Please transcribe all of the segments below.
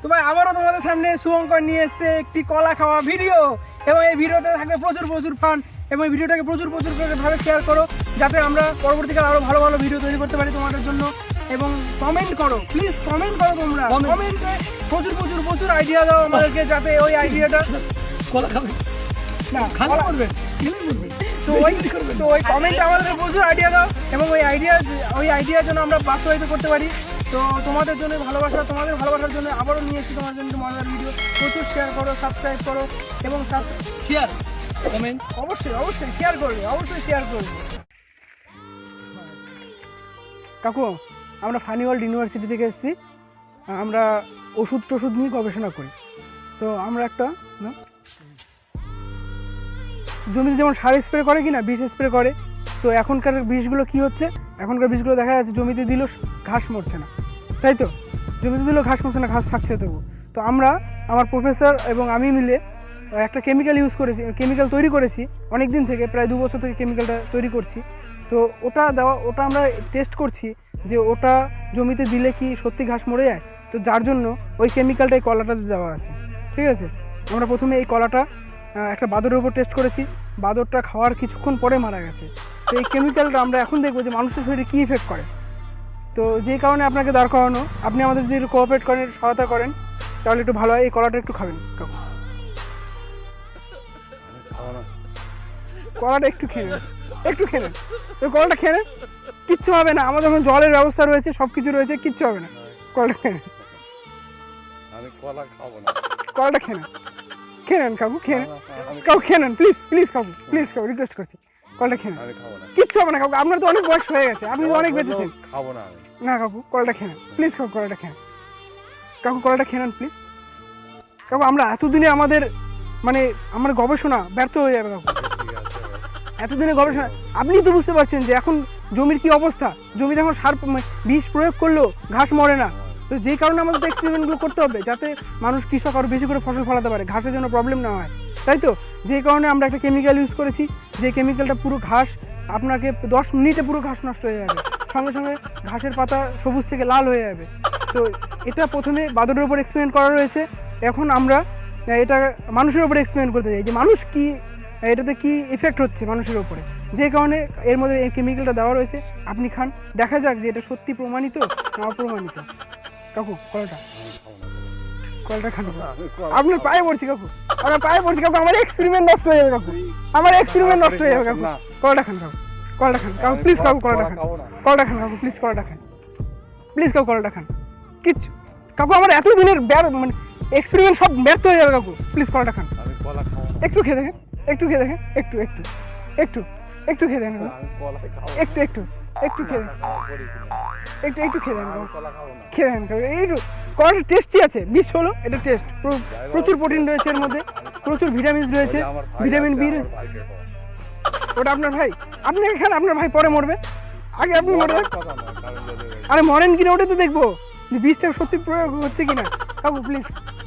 তো ভাই আবারও তোমাদের সামনে শুভঙ্কর নিয়ে এসেছে একটি কলা খাওয়া ভিডিও। এবং এই ভিডিওতে থাকবে প্রচুর প্রচুর ফান এবং এই ভিডিওটাকে প্রচুর প্রচুর করে ভাবে শেয়ার করো যাতে আমরা পরবর্তীকালে আরও ভালো ভালো ভিডিও তৈরি করতে পারি তোমাদের জন্য। এবং কমেন্ট করো প্লিজ কমেন্ট করো তোমরা. কমেন্টে প্রচুর প্রচুর প্রচুর আইডিয়া দাও আমাদেরকে যাতে ওই আইডিয়াটা কলা খাবে। না খেলে করবে। তো ওই তো ওই কমেন্টে আমাদের প্রচুর আইডিয়া দাও এবং ওই আইডিয়া ওই আইডিয়ার জন্য আমরা বাস্তবায়িত করতে পারি। তো তোমাদের জন্য ভালোবাসা, তোমাদের ভালোবাসার জন্য আবারও নিয়ে এসেছি তোমাদের জন্য মজার ভিডিও প্রচুর শেয়ার করো সাবস্ক্রাইব করো এবং শেয়ার কমেন্ট অবশ্যই অবশ্যই শেয়ার করবে, অবশ্যই শেয়ার করবে। কাকু, আমরা ফানি ওয়ার্ল্ড ইউনিভার্সিটি থেকে এসেছি। আমরা ওষুধ টষুধ নিয়ে গবেষণা করি। তো আমরা একটা, না? জমিতে যেমন সার স্প্রে করে কি না বিষ স্প্রে করে, তো এখনকার বিষগুলো কি হচ্ছে? এখনকার বিষগুলো দেখা যাচ্ছে জমিতে দিলেও ঘাস মরছে না। তাই তো? জমিতে দিলেও ঘাস মরছে না, ঘাস থাকছে তবু তো আমরা, আমার প্রফেসর এবং আমি মিলে, একটা কেমিক্যাল ইউজ করেছি কেমিক্যাল তৈরি করেছি অনেক দিন থেকে, প্রায় দু বছর থেকে কেমিক্যালটা তৈরি করছি। তো ওটা দেওয়া, ওটা আমরা টেস্ট করছি যে ওটা জমিতে দিলে কি সত্যি ঘাস মরে যায়? তো যার জন্য ওই কেমিক্যালটা এই কলাটাতে দেওয়া আছে। ঠিক আছে? আমরা প্রথমে এই কলাটা একটা বাদরের উপর টেস্ট করেছি। বাদরটা খাওয়ার কিছুক্ষণ পরে মারা গেছে। তো এই কেমিক্যালটা আমরা এখন দেখব যে মানুষের শরীরে কী ইফেক্ট করে। তো যে কারণে আপনাকে দাঁড় করানো আপনি আমাদের যদি একটু কোঅপারেট করেন সহায়তা করেন তাহলে একটু ভালো হয়। এই কলাটা একটু খাবেন। কাকু কলাটা একটু খেয়ে নেন। একটু খেয়ে নেন। তো কলাটা খেয়ে নেন। কিচ্ছু হবে না। আমাদের এখন জলের ব্যবস্থা রয়েছে সব কিছু রয়েছে কিচ্ছু হবে না। কলাটা খেয়ে নেন। আমি কলা খাব না। কলাটা খেয়ে নেন। খেয়ে নেন কাকু খেয়ে কাকু খেয়ে নেন প্লিজ প্লিজ কাকু প্লিজ কাকু রিকোয়েস্ট করছি। কলটা খেয়ে নেন কিচ্ছু হবে না কাকু আপনার তো অনেক বয়স হয়ে গেছে আপনি অনেক বেঁচেছেন। খাব না আমি। না কাকু কলটা খেয়ে নেন প্লিজ কাকু কলটা খেয়ে নেন কাকু কলটা খেয়ে নেন প্লিজ কাকু আমরা এতদিনে আমাদের মানে আমার গবেষণা ব্যর্থ হয়ে যাবে কাকু। এতদিনে গবেষণা আপনি তো বুঝতে পারছেন যে এখন জমির কি অবস্থা? জমিতে এখন সার প- বিষ প্রয়োগ করলেও ঘাস মরে না। তো যে কারণে আমাদের এক্সপেরিমেন্টগুলো করতে হবে, যাতে মানুষ কৃষক আরও বেশি করে ফসল ফলাতে পারে, ঘাসের জন্য প্রবলেম না হয়। তাই তো? যে কারণে আমরা একটা কেমিক্যাল ইউজ করেছি, যে কেমিক্যালটা পুরো ঘাস, আপনাকে দশ মিনিটে পুরো ঘাস নষ্ট হয়ে যাবে। সঙ্গে সঙ্গে ঘাসের পাতা সবুজ থেকে লাল হয়ে যাবে। তো এটা প্রথমে বাদরের উপর এক্সপেরিমেন্ট করা রয়েছে। এখন আমরা এটা মানুষের উপর এক্সপেরিমেন্ট করতে চাই, যে মানুষ কি এটাতে কি ইফেক্ট হচ্ছে মানুষের উপরে? যে কারণে এর মধ্যে এই কেমিক্যালটা দেওয়া রয়েছে, আপনি খান। দেখা যাক যে এটা সত্যি প্রমাণিত না অপ্রমাণিত। কাকু কলটা। কলটা খান না কাকু। আমি কলা আপনার পায়ে পড়ছি কাকু। আমার পায়ে পড়ছি কাকু আমার এক্সপেরিমেন্ট নষ্ট হয়ে যাবে কাকু। আমার এক্সপেরিমেন্ট নষ্ট হয়ে যাবে কাকু। কলটা খান কাকু কলটা খান। কাকু প্লিজ কাকু কলটা খান। কলটা খান কাকু প্লিজ কলটা খান। প্লিজ কাকু কলটা খান। কিচ্ছু। কাকু আমার এত দিনের ব্যার মানে এক্সপেরিমেন্ট সব ব্যর্থ হয়ে যাবে কাকু। প্লিজ কলটা খান। একটু খেয়ে দেখেন। একটু খেয়ে দেখেন। একটু একটু। একটু একটু খেয়ে দেখেন। একটু একটু। একটু খেয়ে। একটু একটু খেয়ে। কলা খেয়ে কাকু। একটু কলাটা টেস্টি আছে বিষ হলো এটা টেস্ট প্রচুর প্রোটিন রয়েছে এর মধ্যে প্রচুর ভিটামিন রয়েছে ভিটামিন বি। ওটা আপনার ভাই আপনি খান আপনার ভাই পরে মরবে আগে আপনি মরবেন আরে মরেন কিনা ওটা তো দেখব যে বীজটা সত্যি প্রয়োগ হচ্ছে কিনা কাকু প্লিজ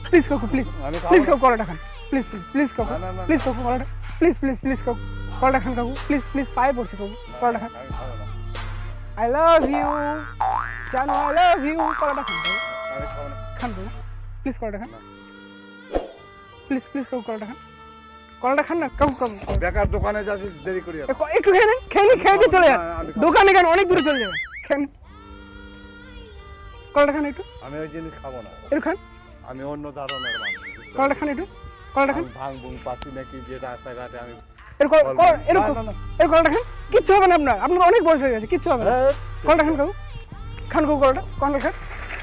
প্লিজ কাকু প্লিজ প্লিজ। কাকু কলাটা খান প্লিজ প্লিজ প্লিজ কাকু। প্লিজ কাকু কলাটা প্লিজ প্লিজ প্লিজ কাকু কলাটা খান কাকু প্লিজ প্লিজ পায়ে পড়ছে কাকু কলাটা খান। আই লাভ ইউ জানো আই লাভ ইউ কলাটা খান। খান কাকু প্লিজ কলাটা খান। প্লিজ প্লিজ কাকু কলাটা খান। কলাটা খান না কাকু কাকু বেকার দোকানে যাচ্ছি দেরি করি একটু খেয়ে নেন খেয়ে নিন খেয়ে চলে যান। দোকানে কেন? অনেক দূরে চলে যাবেন খেয়ে নিন। কলাটা খান একটু। আমি ওই জিনিস খাব না। একটু খান। আমি অন্য ধরনের মানুষ। কলাটা খান একটু। কলাটা খান। ভাঙ ভুং পাচ্ছি নাকি যে রাস্তাঘাটে আমি এর কল- কল- কল- এরকম না, না, না। এর কলটা খান। কিচ্ছু হবে না আপনার। আপনার অনেক বয়স হয়ে গেছে কিচ্ছু হবে না। এই, কলটা খান কাকু। খান কাকু কলটা কলটা খান।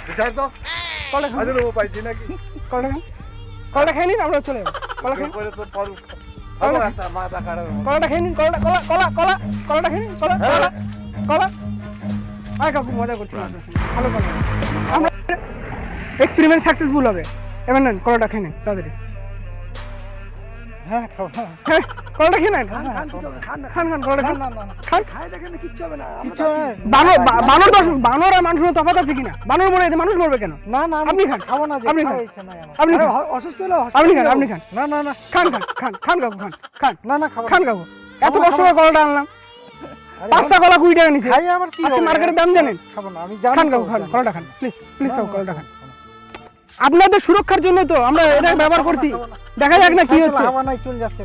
বিচার তো। কলটা খান। হাজার রূপ নাকি? কলটা খেয়ে নিন আমরা চলে যাব। কলা খান। করে তো ফল খাব একটা মাথা খারাপ কলাটা খেয়ে নিন কলাটা কলা কলা কলা কলাটা খেয়ে নিন কলা কলা কলা। আয় কাকু মজা করছি। না আপনার সঙ্গে। ভালো কলা। আমরা এক্সপেরিমেন্ট সাকসেসফুল হবে। এবার নেন কলাটা খেয়ে নিন তাড়াতাড়ি। হ্যাঁ খাব হ্যাঁ। কলাটা খেয়ে নেন। খান, খান, খান, খান, খান খান কলাটা খান। না, না, না। খান। খাই দেখেন কিচ্ছু হবে না কিচ্ছু বানর বানর বানর আর মানুষের তফাৎ আছে কিনা? বানর মরে যেতে মানুষ মরবে কেন? না না আপনি খান। খাব না আপনি খান। খাওয়ার ইচ্ছা নাই আমার। আপনি খান। অসুস্থ হলে আপনি খান, আপনি খান। না না না। খান খান খান খান খান। খান। না না খাব খান কাকু এত কষ্ট করে কলাটা আনলাম? পাঁচটা কলা কুড়ি টাকা নিচ্ছে খাই আমার কি আজকে মার্কেটের দাম জানেন? খাব না আমি জানি খান খাও খান কলাটা খান? প্লিজ প্লিজ খাও কলাটা খান। আপনাদের সুরক্ষার জন্য তো আমরা এটা ব্যবহার করছি। দেখা যাক না কি হচ্ছে। হাওয়া নাই চলে যাচ্ছে।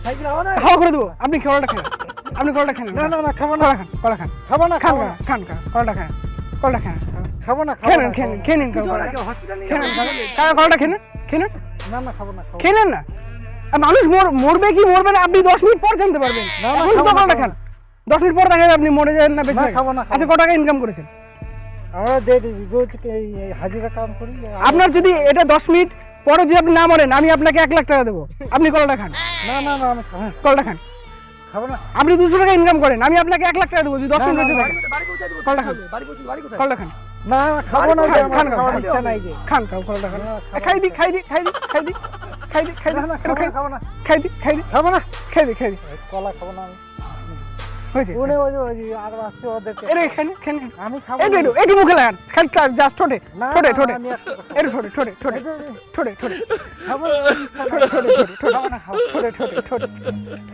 হাওয়া করে দেবো। আপনি কলাটা খান। আপনি কলাটা খান। না না না খাব না। খান কলা খান। খাব না খান খান খান কলাটা খান। কলাটা খান। খাব না খেয়ে নেন খেয়ে নেন খেয়ে নিন কলাটা। খেয়ে নেন খেয়ে নেন না না খাব না। খেয়ে নেন না। মানুষ মর- মরবে কি মরবে না আপনি দশ মিনিট পর জানতে পারবেন। এখন না, কলাটা খান। দশ মিনিট পর দেখা যাবে আপনি মরে যাবেন না বেঁচে আচ্ছা। ক টাকা ইনকাম করেছেন? আমরা রোজ এই এই হাজিরা কাম করি আপনার যদি এটা দশ মিনিট পরে যদি আপনি না মরেন আমি আপনাকে এক লাখ টাকা দেবো। আপনি কলাটা খান। না না না আমি খাব খান। খাব না। আপনি দুশো টাকা ইনকাম করেন আমি আপনাকে এক লাখ টাকা দেবো যদি দশ মিনিট? কলটা খান। কলাটা খান। না খাব না খান, খাওয়ার খান। ইচ্ছা নাই যে। খান খাও কলাটা খান। না, খাব খাই দি। খাই দি খাই দি খাই দি খাই দি খাই দি। একটু খাব খাই না, খাব না। খাই দি খাই দি। খাব না। খাই দি খাই দি। কলা খাব না আমি। হয়েছে। ওই যে- ওই আরও আসছে ওদেরকে। এরে খান খান আমি খাব না। একটু একটু মুখে লাগান। খান জাস্ট ঠোঁটে। ঠোঁটে ঠোঁটে। একটু ঠোঁটে ঠোঁটে ঠোঁটে এই ঠোঁটে ঠোঁটে খাব না, ঠোঁটে ঠোঁটে ঠোঁটে খাব না খাব ঠোঁটে ঠোঁটে ঠোঁটে।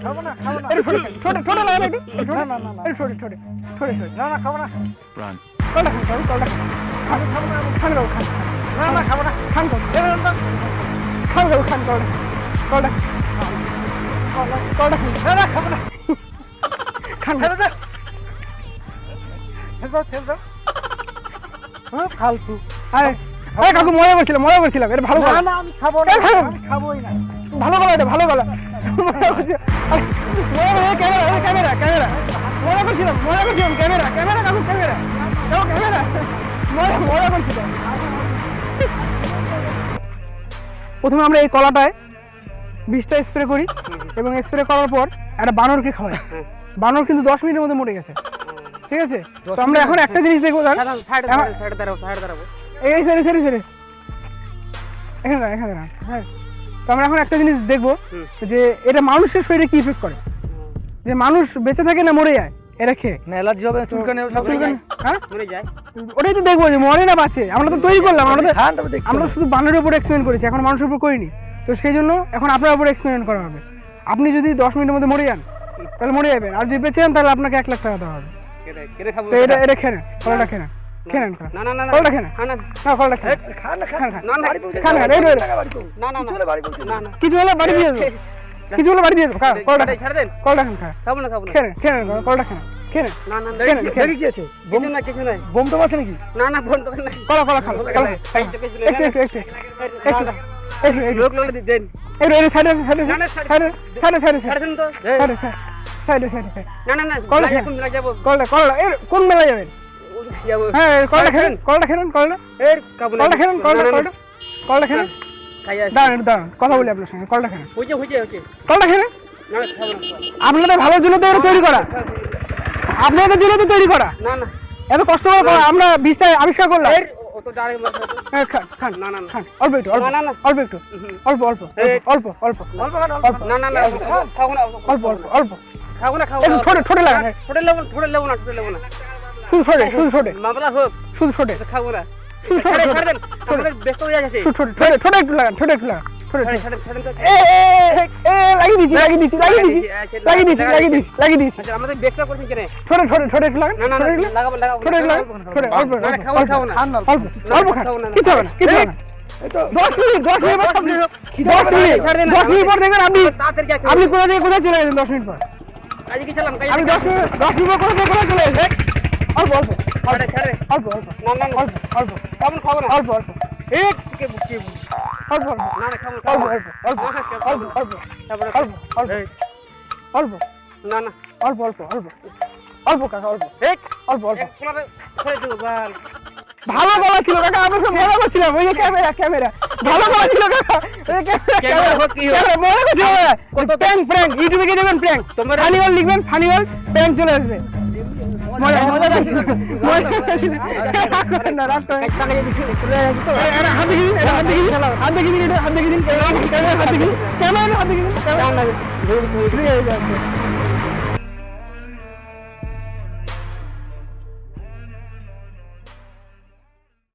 খাব না খাব না। ঠোঁটে খান, ঠোঁটে ঠোঁটে লাগান একটু। একটু ঠোঁটে না না। না একটু ঠোঁটে ঠোঁটে ঠোঁটে। ঠোঁটে না না খাব না। কলটা খান কলটা খান খান খাব না খান খাব খান না না খাব না। খান খাব খান খাব খান কলটা কলটা কলটা না না খাব না। ফালতু। আরে আরে কাকু মজা করছিলাম মজা করছিলাম। এটা ভালো না না আমি খাব না। খাবোই না। ভালো গলা এটা ভালো গলা। Camera camera camera. মজা করছিলাম মজা করছিলাম। ক্যামেরা ক্যামেরা কাকু ক্যামেরা। কাকু ক্যামেরা। মজা মজা করছিলাম। প্রথমে আমরা এই কলাটায় বিষটা স্প্রে করি এবং স্প্রে করার পর একটা বানরকে খাওয়াই। বানর কিন্তু দশ মিনিটের মধ্যে মরে গেছে। ঠিক আছে? তো আমরা এখন একটা জিনিস দেখব এই সারি সারি সারি এখানে দাঁড়ান, এখানে দাঁড়ান, হ্যাঁ। তো আমরা এখন একটা জিনিস দেখব যে এটা মানুষের শরীরে কি ইফেক্ট করে? যে মানুষ বেঁচে থাকে না মরে যায় এটা খেয়ে? না অ্যালার্জি হবে চুলকানি হবে সব চুলকানি- হ্যাঁ? মরে যায়। ওটাই তো দেখব যে মরে না বাঁচে। আমরা তো তৈরি করলাম আমরা আমরা শুধু বানরের উপর এক্সপেরিমেন্ট করেছি এখন মানুষের উপর করিনি। তো সেই জন্য এখন আপনার উপর এক্সপেরিমেন্ট করা হবে। আপনি যদি দশ মিনিটের মধ্যে মরে যান তাহলে মরে যাবেন আর যদি বেঁচে যান তাহলে আপনাকে এক লাখ টাকা দেওয়া হবে। কেটে কেটে খাব। তো এটা এটা খেয়ে নেন কলটা খেয়ে নেন। খেয়ে নেন না খেয়ে নেন। খেয়ে খান খান। খান খান। খান, কিছু হলে বাড়ি দিয়ে দেবো। কিছু হলে বাড়ি দিয়ে দেবো। কলটা ছেড়ে- দেন। কলটা খান খা খাব না খাব খেয়ে নেন খেয়ে নেন কলটা খেয়ে খেয়ে নেন না না না খেয়ে নেন। খেয়ে কি আছে। কিছু না কিছু নাই। বোম তো আছে নাকি? না না দোকান নাই। কলা কলা খান তো একটু। একটু একটু। লোক দেন আপনাদের ভালোর জন্য তো তৈরি করা আপনাদের জন্য তো তৈরি করা না না এত কষ্ট করে আমরা বীজটা আবিষ্কার করলাম হ্যাঁ, খান খান না, না, না। খান অল্প একটু অল্প না, না, না। অল্প একটু অল্প অল্প। অল্প অল্প অল্প অল্প অল্প না না না খাব না অল্প অল্প অল্প খাব না খাব না ঠোঁটে ঠোঁটে লাগান ছোটে লেবো ছোটে লেবো না ছোটে লেবো না। শুধু ঠোঁটে শুধু ঠোঁটে। মামলা হোক। শুধু ঠোঁটে। খাব না। শুধু ঠোঁটে। ঠোঁটে। হয়ে ঠোঁটে ঠোঁটে ঠোঁটে একটু লাগান ঠোঁটে একটু লাগান লাগিয়ে দিছি লাগিয়ে দিছি লাগিয়ে দিছি লাগিয়ে দিছি লাগিয়ে দিছি লাগিয়ে দিছি আচ্ছা আমাদের ব্যস্ত করছেন কেন ঠোঁটে ঠোঁটে ঠোঁটে একটু লাগান না না না ঠোঁটে একটু লাগান। লাগাবো লাগাবো ঠোঁটে একটু লাগান ঠোঁটে অল্প না, না, অল্প, খাব না, অল্প, খাব না। খান না অল্প অল্প খান খাব না, কিছু হবে না কিছু হবে না। এই তো দশ মিনিট দশ মিনিট পর সব দশ মিনিট দশ মিনিট পর দেখবেন আপনি তাড়াতাড়ি যাচ্ছে। আপনি কোথা থেকে কোথায় চলে গেছেন দশ মিনিট পর? আমি দশ মিনিট দশ মিনিট পর কোথা থেকে কোথায় চলে গেছেন? অল্প অল্প অল্প অল্প অল্প অল্প না। অল্প অল্প। এই কে কি অল্প অল্প না না খাব অল্প অল্প অল্প অল্প অল্প তারপরে অল্প অল্প অল্প। না না। অল্প অল্প অল্প। অল্প কাকা অল্প। এই। অল্প অল্প। ছেড়ে দিও বাল। ভালো বলা ছিল কাকা আমরা সব মজা করছিলাম। ওই যে ক্যামেরা ক্যামেরা। ভালো বলা ছিল কাকা। ওই যে ক্যামেরা ক্যামেরা হোক কি মজা করছিলাম কত প্র্যাঙ্ক প্র্যাঙ্ক। ইউটিউবে গিয়ে দেবেন প্র্যাঙ্ক। তোমরা- ফানি ওয়াল লিখবেন ফানি ওয়াল প্র্যাঙ্ক চলে আসবে। হাত দেখে হাত দেখে